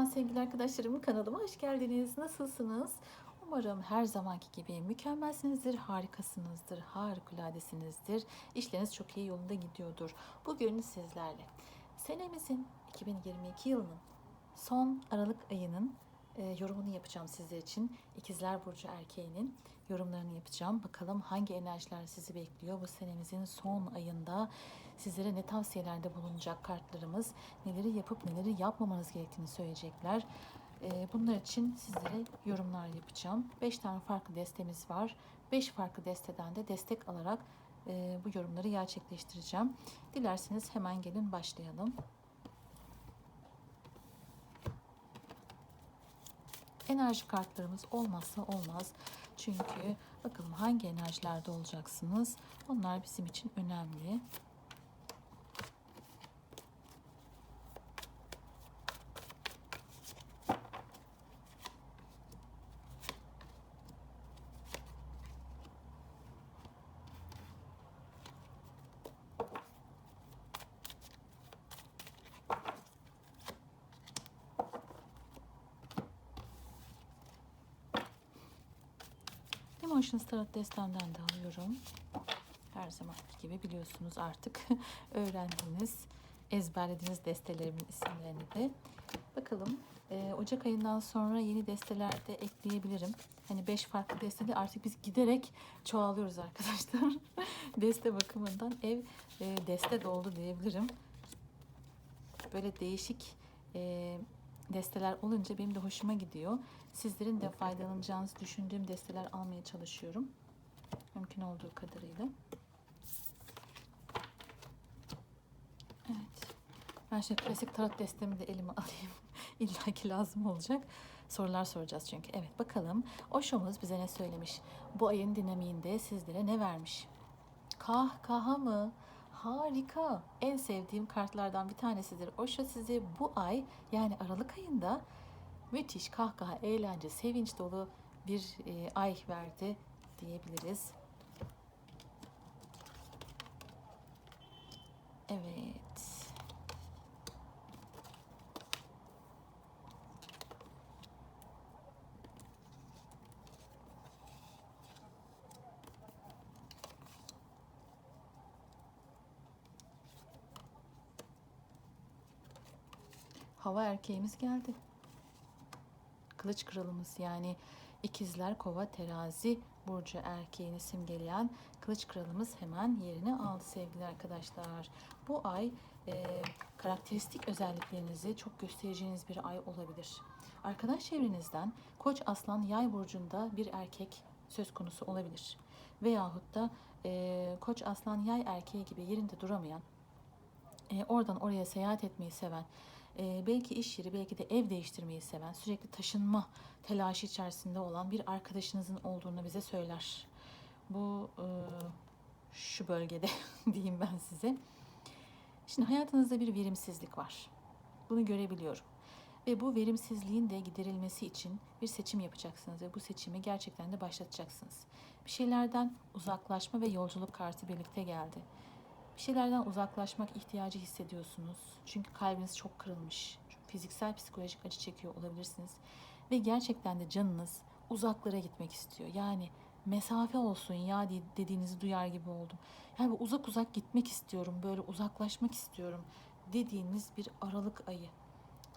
Merhaba sevgili arkadaşlarım kanalıma hoş geldiniz. Nasılsınız? Umarım her zamanki gibi mükemmelsinizdir, harikasınızdır, harikuladesinizdir. İşleriniz çok iyi yolunda gidiyordur. Bugün sizlerle senemizin 2022 yılının son Aralık ayının e, yorumunu yapacağım sizler için. İkizler Burcu erkeğinin yorumlarını yapacağım. Bakalım hangi enerjiler sizi bekliyor bu senemizin son ayında. Sizlere ne tavsiyelerde bulunacak kartlarımız, neleri yapıp neleri yapmamanız gerektiğini söyleyecekler. E, bunlar için sizlere yorumlar yapacağım. 5 tane farklı destemiz var. 5 farklı desteden de destek alarak e, bu yorumları gerçekleştireceğim. Dilerseniz hemen gelin başlayalım. enerji kartlarımız olmazsa olmaz. Çünkü bakalım hangi enerjilerde olacaksınız. Onlar bizim için önemli. Emotions Tarot destemden de alıyorum. Her zaman gibi biliyorsunuz artık öğrendiğiniz, ezberlediğiniz destelerimin isimlerini de. Bakalım e, Ocak ayından sonra yeni desteler de ekleyebilirim. Hani 5 farklı destede artık biz giderek çoğalıyoruz arkadaşlar. deste bakımından ev e, deste doldu diyebilirim. Böyle değişik e, desteler olunca benim de hoşuma gidiyor. Sizlerin de faydalanacağınızı düşündüğüm desteler almaya çalışıyorum. Mümkün olduğu kadarıyla. Evet. Ben şimdi klasik tarot destemi de elime alayım. İlla ki lazım olacak. Sorular soracağız çünkü. Evet bakalım Osho'muz bize ne söylemiş? Bu ayın dinamiğinde sizlere ne vermiş? Kah kaha mı? Harika. En sevdiğim kartlardan bir tanesidir. Osho size bu ay yani Aralık ayında müthiş kahkaha, eğlence, sevinç dolu bir e, ay verdi diyebiliriz. Evet. Hava erkeğimiz geldi. Kılıç kralımız yani ikizler, kova, terazi burcu erkeğini simgeleyen kılıç kralımız hemen yerini aldı sevgili arkadaşlar. Bu ay e, karakteristik özelliklerinizi çok göstereceğiniz bir ay olabilir. Arkadaş çevrenizden koç, aslan, yay burcunda bir erkek söz konusu olabilir. Veyahut da e, koç, aslan, yay erkeği gibi yerinde duramayan, e, oradan oraya seyahat etmeyi seven, e, belki iş yeri, belki de ev değiştirmeyi seven, sürekli taşınma telaşı içerisinde olan bir arkadaşınızın olduğunu bize söyler. Bu e, şu bölgede diyeyim ben size. Şimdi hayatınızda bir verimsizlik var. Bunu görebiliyorum. Ve bu verimsizliğin de giderilmesi için bir seçim yapacaksınız ve bu seçimi gerçekten de başlatacaksınız. Bir şeylerden uzaklaşma ve yolculuk kartı birlikte geldi. Bir şeylerden uzaklaşmak ihtiyacı hissediyorsunuz. Çünkü kalbiniz çok kırılmış. Fiziksel, psikolojik acı çekiyor olabilirsiniz. Ve gerçekten de canınız uzaklara gitmek istiyor. Yani mesafe olsun ya dediğinizi duyar gibi oldum. Yani uzak uzak gitmek istiyorum, böyle uzaklaşmak istiyorum dediğiniz bir Aralık ayı.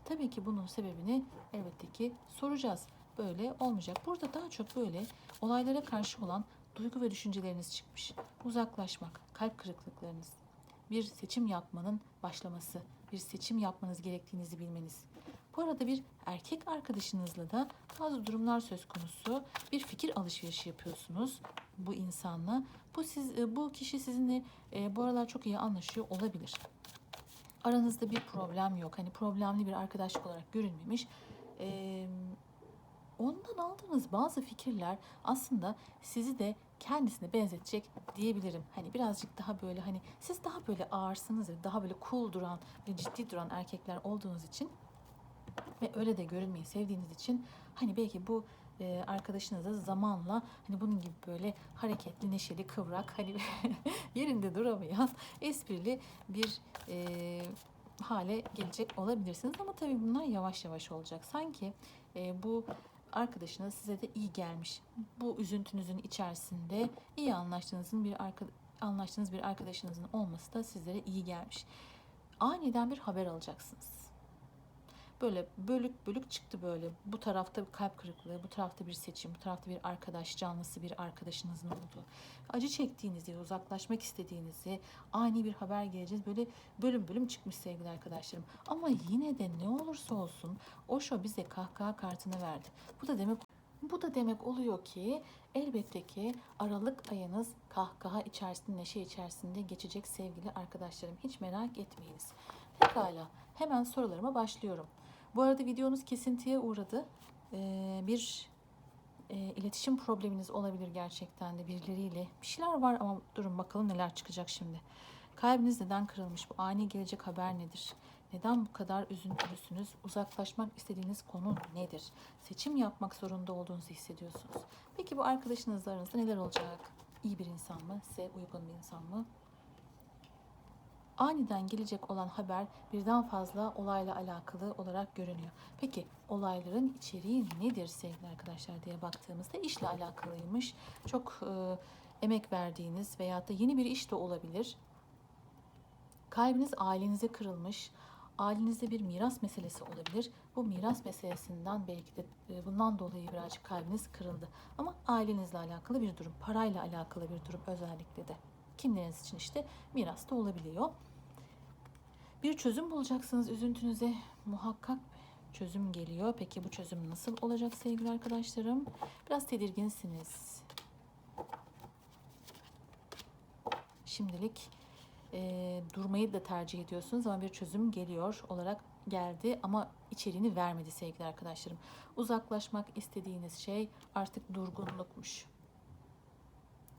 Tabii ki bunun sebebini elbette ki soracağız. Böyle olmayacak. Burada daha çok böyle olaylara karşı olan duygu ve düşünceleriniz çıkmış. Uzaklaşmak, kalp kırıklıklarınız, bir seçim yapmanın başlaması, bir seçim yapmanız gerektiğinizi bilmeniz. Bu arada bir erkek arkadaşınızla da bazı durumlar söz konusu. Bir fikir alışverişi yapıyorsunuz bu insanla. Bu siz e, bu kişi sizinle e, bu aralar çok iyi anlaşıyor olabilir. Aranızda bir problem yok. Hani problemli bir arkadaşlık olarak görünmemiş. Eee ondan aldığınız bazı fikirler aslında sizi de kendisine benzetecek diyebilirim. Hani birazcık daha böyle hani siz daha böyle ağırsınız ya daha böyle cool duran ve ciddi duran erkekler olduğunuz için ve öyle de görünmeyi sevdiğiniz için hani belki bu e, arkadaşınız da zamanla hani bunun gibi böyle hareketli, neşeli, kıvrak hani yerinde duramayan esprili bir e, hale gelecek olabilirsiniz. Ama tabii bunlar yavaş yavaş olacak. Sanki e, bu arkadaşınız size de iyi gelmiş. Bu üzüntünüzün içerisinde iyi anlaştığınızın bir arka, anlaştığınız bir arkadaşınızın olması da sizlere iyi gelmiş. Aniden bir haber alacaksınız. Böyle bölük bölük çıktı böyle. Bu tarafta bir kalp kırıklığı, bu tarafta bir seçim, bu tarafta bir arkadaş canlısı bir arkadaşınızın olduğu. Acı çektiğinizi, uzaklaşmak istediğinizi, ani bir haber geleceğiz. Böyle bölüm bölüm çıkmış sevgili arkadaşlarım. Ama yine de ne olursa olsun Osho bize kahkaha kartını verdi. Bu da demek bu da demek oluyor ki elbette ki Aralık ayınız kahkaha içerisinde, neşe içerisinde geçecek sevgili arkadaşlarım. Hiç merak etmeyiniz. Pekala, hemen sorularıma başlıyorum. Bu arada videonuz kesintiye uğradı. Ee, bir e, iletişim probleminiz olabilir gerçekten de birileriyle. Bir şeyler var ama durun bakalım neler çıkacak şimdi. Kalbiniz neden kırılmış? Bu ani gelecek haber nedir? Neden bu kadar üzüntülüsünüz? Uzaklaşmak istediğiniz konu nedir? Seçim yapmak zorunda olduğunuzu hissediyorsunuz. Peki bu arkadaşınızla aranızda neler olacak? İyi bir insan mı? Size uygun bir insan mı? Aniden gelecek olan haber birden fazla olayla alakalı olarak görünüyor. Peki olayların içeriği nedir sevgili arkadaşlar diye baktığımızda işle alakalıymış. Çok e, emek verdiğiniz veyahut da yeni bir iş de olabilir. Kalbiniz ailenize kırılmış. Ailenizde bir miras meselesi olabilir. Bu miras meselesinden belki de e, bundan dolayı birazcık kalbiniz kırıldı. Ama ailenizle alakalı bir durum, parayla alakalı bir durum özellikle de. Kimleriniz için işte miras da olabiliyor. Bir çözüm bulacaksınız üzüntünüze. Muhakkak çözüm geliyor. Peki bu çözüm nasıl olacak sevgili arkadaşlarım? Biraz tedirginsiniz. Şimdilik e, durmayı da tercih ediyorsunuz ama bir çözüm geliyor olarak geldi ama içeriğini vermedi sevgili arkadaşlarım. Uzaklaşmak istediğiniz şey artık durgunlukmuş.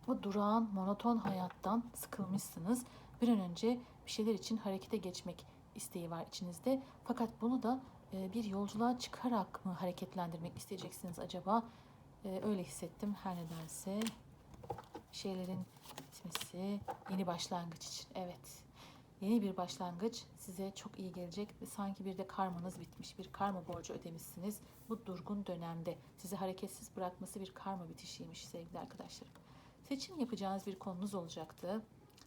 Bu durağan, monoton hayattan sıkılmışsınız. Bir an önce bir şeyler için harekete geçmek isteği var içinizde. Fakat bunu da e, bir yolculuğa çıkarak mı hareketlendirmek isteyeceksiniz acaba? E, öyle hissettim her ne derse. Şeylerin bitmesi yeni başlangıç için. Evet. Yeni bir başlangıç size çok iyi gelecek sanki bir de karmanız bitmiş. Bir karma borcu ödemişsiniz. Bu durgun dönemde sizi hareketsiz bırakması bir karma bitişiymiş sevgili arkadaşlarım. Seçim yapacağınız bir konunuz olacaktı.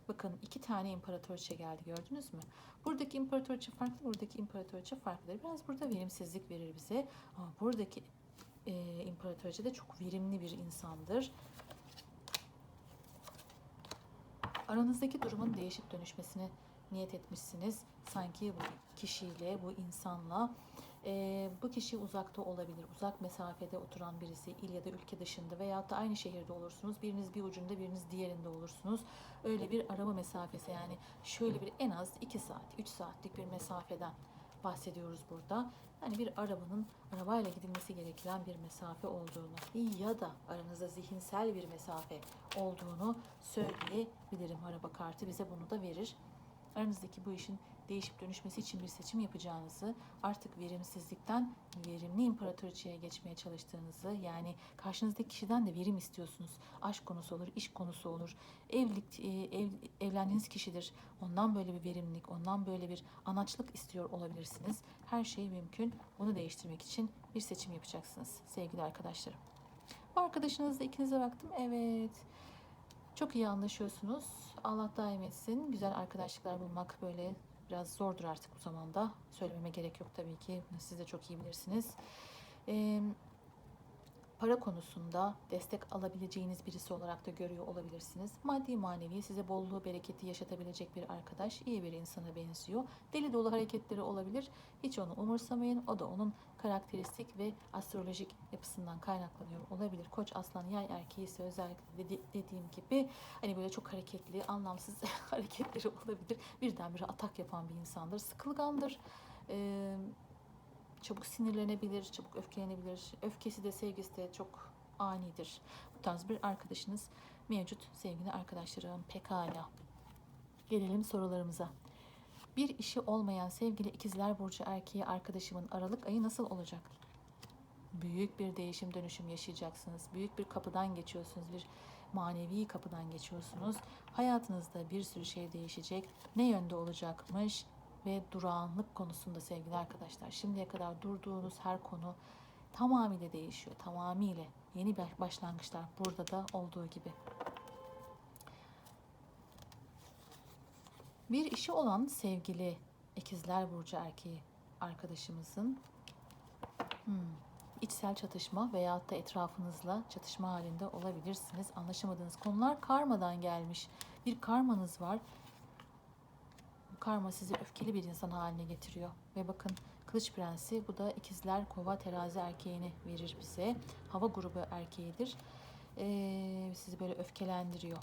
Bakın iki tane imparatoriçe geldi gördünüz mü? Buradaki imparatoriçe farklı, buradaki imparatoriçe farklıdır. Biraz burada verimsizlik verir bize. Ama buradaki e, imparatoriçe de çok verimli bir insandır. Aranızdaki durumun değişip dönüşmesini niyet etmişsiniz. Sanki bu kişiyle, bu insanla e, bu kişi uzakta olabilir. Uzak mesafede oturan birisi il ya da ülke dışında veya da aynı şehirde olursunuz. Biriniz bir ucunda biriniz diğerinde olursunuz. Öyle bir arama mesafesi yani şöyle bir en az 2 saat, 3 saatlik bir mesafeden bahsediyoruz burada. Yani bir arabanın arabayla gidilmesi gereken bir mesafe olduğunu ya da aranızda zihinsel bir mesafe olduğunu söyleyebilirim. Araba kartı bize bunu da verir. Aranızdaki bu işin değişip dönüşmesi için bir seçim yapacağınızı, artık verimsizlikten verimli imparatoriçeye geçmeye çalıştığınızı, yani karşınızdaki kişiden de verim istiyorsunuz. Aşk konusu olur, iş konusu olur. Evlilik, e, ev, evlendiğiniz kişidir. Ondan böyle bir verimlilik, ondan böyle bir anaçlık istiyor olabilirsiniz. Her şey mümkün. Bunu değiştirmek için bir seçim yapacaksınız sevgili arkadaşlarım. Bu arkadaşınızla ikinize baktım. Evet. Çok iyi anlaşıyorsunuz. Allah daim etsin. Güzel arkadaşlıklar bulmak böyle biraz zordur artık bu zamanda. Söylememe gerek yok tabii ki. Siz de çok iyi bilirsiniz. Ee, para konusunda destek alabileceğiniz birisi olarak da görüyor olabilirsiniz. Maddi manevi size bolluğu, bereketi yaşatabilecek bir arkadaş, iyi bir insana benziyor. Deli dolu hareketleri olabilir. Hiç onu umursamayın. O da onun karakteristik ve astrolojik yapısından kaynaklanıyor olabilir. Koç aslan yay erkeği ise özellikle dedi- dediğim gibi hani böyle çok hareketli, anlamsız hareketleri olabilir. Birdenbire atak yapan bir insandır. Sıkılgandır. Ee, çabuk sinirlenebilir, çabuk öfkelenebilir. Öfkesi de sevgisi de çok anidir. Bu tarz bir arkadaşınız mevcut sevgili arkadaşlarım. Pekala. Gelelim sorularımıza. Bir işi olmayan sevgili ikizler burcu erkeği arkadaşımın Aralık ayı nasıl olacak? Büyük bir değişim dönüşüm yaşayacaksınız. Büyük bir kapıdan geçiyorsunuz. Bir manevi kapıdan geçiyorsunuz. Hayatınızda bir sürü şey değişecek. Ne yönde olacakmış? ve durağanlık konusunda sevgili arkadaşlar. Şimdiye kadar durduğunuz her konu tamamıyla değişiyor. Tamamıyla yeni başlangıçlar burada da olduğu gibi. Bir işi olan sevgili ikizler burcu erkeği arkadaşımızın hmm, içsel çatışma veyahut da etrafınızla çatışma halinde olabilirsiniz. Anlaşamadığınız konular karmadan gelmiş. Bir karmanız var. Bu karma sizi öfkeli bir insan haline getiriyor. Ve bakın Kılıç Prensi bu da ikizler kova terazi erkeğini verir bize. Hava grubu erkeğidir. Ee, sizi böyle öfkelendiriyor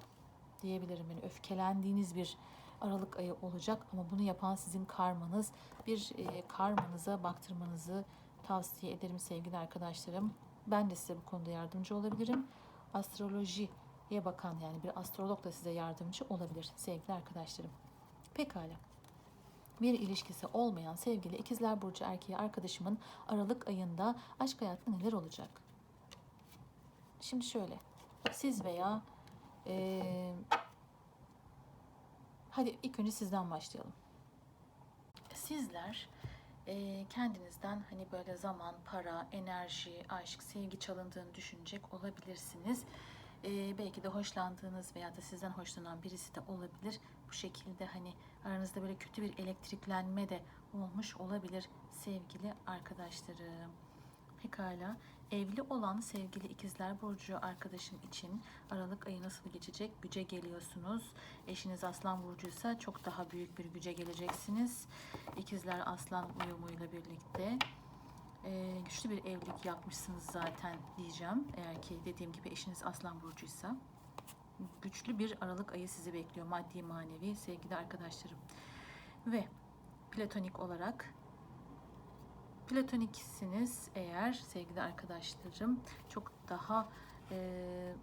diyebilirim. Yani öfkelendiğiniz bir Aralık ayı olacak ama bunu yapan sizin karmanız. Bir e, karmanıza baktırmanızı tavsiye ederim sevgili arkadaşlarım. Ben de size bu konuda yardımcı olabilirim. Astrolojiye bakan yani bir astrolog da size yardımcı olabilir sevgili arkadaşlarım. Pekala. Bir ilişkisi olmayan sevgili ikizler burcu erkeği arkadaşımın Aralık ayında aşk hayatında neler olacak? Şimdi şöyle. Siz veya eee Hadi ilk önce sizden başlayalım. Sizler e, kendinizden hani böyle zaman, para, enerji, aşk, sevgi çalındığını düşünecek olabilirsiniz. E, belki de hoşlandığınız veya da sizden hoşlanan birisi de olabilir. Bu şekilde hani aranızda böyle kötü bir elektriklenme de olmuş olabilir sevgili arkadaşlarım. Pekala. Evli olan sevgili ikizler burcu arkadaşım için Aralık ayı nasıl geçecek? Güce geliyorsunuz. Eşiniz aslan burcuysa çok daha büyük bir güce geleceksiniz. İkizler aslan uyumuyla birlikte. Ee, güçlü bir evlilik yapmışsınız zaten diyeceğim. Eğer ki dediğim gibi eşiniz aslan burcuysa. Güçlü bir Aralık ayı sizi bekliyor maddi manevi sevgili arkadaşlarım. Ve platonik olarak Platoniksiniz eğer sevgili arkadaşlarım çok daha e,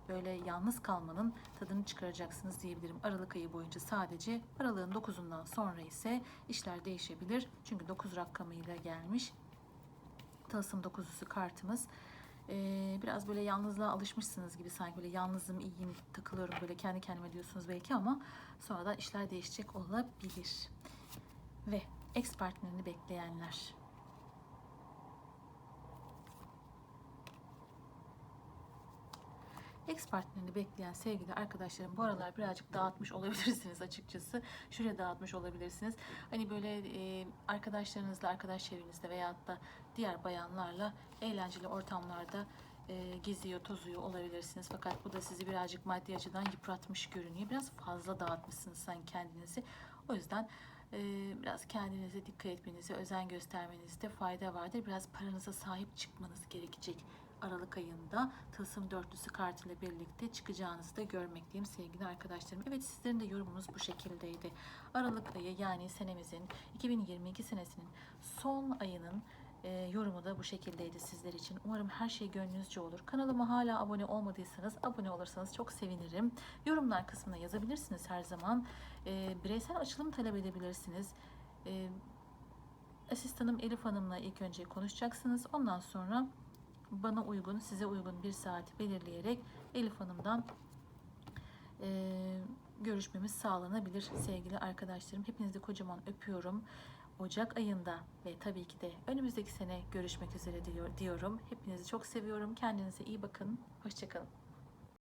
böyle yalnız kalmanın tadını çıkaracaksınız diyebilirim. Aralık ayı boyunca sadece aralığın 9'undan sonra ise işler değişebilir. Çünkü 9 rakamıyla gelmiş. Tılsım 9'lusu kartımız. Ee, biraz böyle yalnızlığa alışmışsınız gibi sanki böyle yalnızım, iyiyim, takılıyorum böyle kendi kendime diyorsunuz belki ama sonradan işler değişecek olabilir. Ve ex partnerini bekleyenler. Ex partnerini bekleyen sevgili arkadaşlarım bu aralar birazcık dağıtmış olabilirsiniz açıkçası. Şuraya dağıtmış olabilirsiniz. Hani böyle e, arkadaşlarınızla, arkadaş çevrenizde veyahut da diğer bayanlarla eğlenceli ortamlarda e, geziyor, tozuyor olabilirsiniz. Fakat bu da sizi birazcık maddi açıdan yıpratmış görünüyor. Biraz fazla dağıtmışsınız sen kendinizi. O yüzden e, biraz kendinize dikkat etmenize, özen göstermenizde fayda vardır. Biraz paranıza sahip çıkmanız gerekecek Aralık ayında Tılsım Dörtlüsü kartıyla birlikte çıkacağınızı da görmekteyim sevgili arkadaşlarım. Evet sizlerin de yorumunuz bu şekildeydi. Aralık ayı yani senemizin 2022 senesinin son ayının e, yorumu da bu şekildeydi sizler için. Umarım her şey gönlünüzce olur. Kanalıma hala abone olmadıysanız abone olursanız çok sevinirim. Yorumlar kısmına yazabilirsiniz her zaman. E, bireysel açılım talep edebilirsiniz. E, asistanım Elif Hanım'la ilk önce konuşacaksınız. Ondan sonra bana uygun, size uygun bir saat belirleyerek Elif Hanım'dan e, görüşmemiz sağlanabilir sevgili arkadaşlarım. Hepinizi kocaman öpüyorum. Ocak ayında ve tabii ki de önümüzdeki sene görüşmek üzere diyor, diyorum. Hepinizi çok seviyorum. Kendinize iyi bakın. Hoşçakalın.